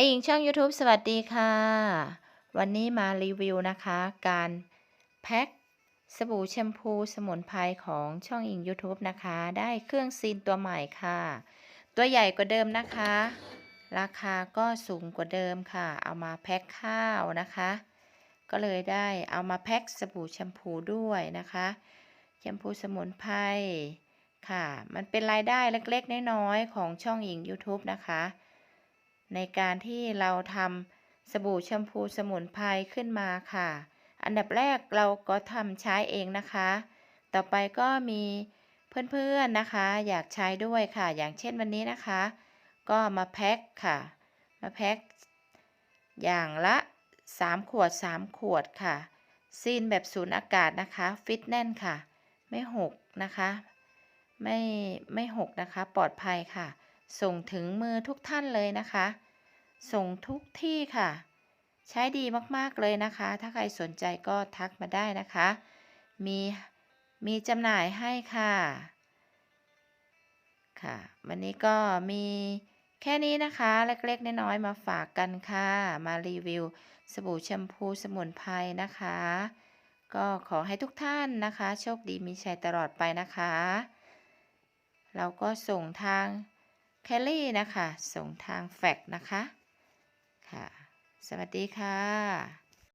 เองช่อง YouTube สวัสดีค่ะ วันนี้มารีวิวนะคะ การแพ็คสบู่แชมพูสมุนไพรของช่องอิง YouTube นะคะ ได้เครื่องซีนตัวใหม่ค่ะ ตัวใหญ่กว่าเดิมนะคะ ราคาก็สูงกว่าเดิมค่ะ เอามาแพ็คข้าวนะคะ ก็เลยได้เอามาแพ็คสบู่แชมพูด้วยนะคะแชมพูสมุนไพรค่ะ มันเป็นรายได้เล็กๆน้อยๆของช่องอิง YouTube นะคะ ในการที่เราทำสบู่แชมพูสมุนไพรขึ้นมาค่ะ อันดับแรกเราก็ทำใช้เองนะคะ ต่อไปก็มีเพื่อนๆนะคะ อยากใช้ด้วยค่ะ อย่างเช่นวันนี้นะคะ ก็มาแพ็คค่ะ มาแพ็คอย่างละ 3 ขวด 3 ขวดค่ะ ซีนแบบสูญอากาศนะคะ ฟิตแน่นค่ะ ไม่หกนะคะ ไม่ไม่หกนะคะ ปลอดภัยค่ะ ส่งถึงมือทุกท่านเลยนะคะ ส่งทุกที่ค่ะ ใช้ดีมากๆเลยนะคะ ถ้าใครสนใจก็ทักมาได้นะคะ มีมีจำหน่ายให้ค่ะค่ะ วันนี้ก็มีแค่นี้นะคะ เล็กๆ น้อยๆ มาฝากกันค่ะ มารีวิว สบู่แชมพูสมุนไพรนะคะ ก็ขอให้ทุกท่านนะคะ โชคดีมีชัยตลอดไปนะคะ เราก็ส่งทาง แคลรี่นะคะ ส่งทางแฟกนะคะ ค่ะ สวัสดีค่ะ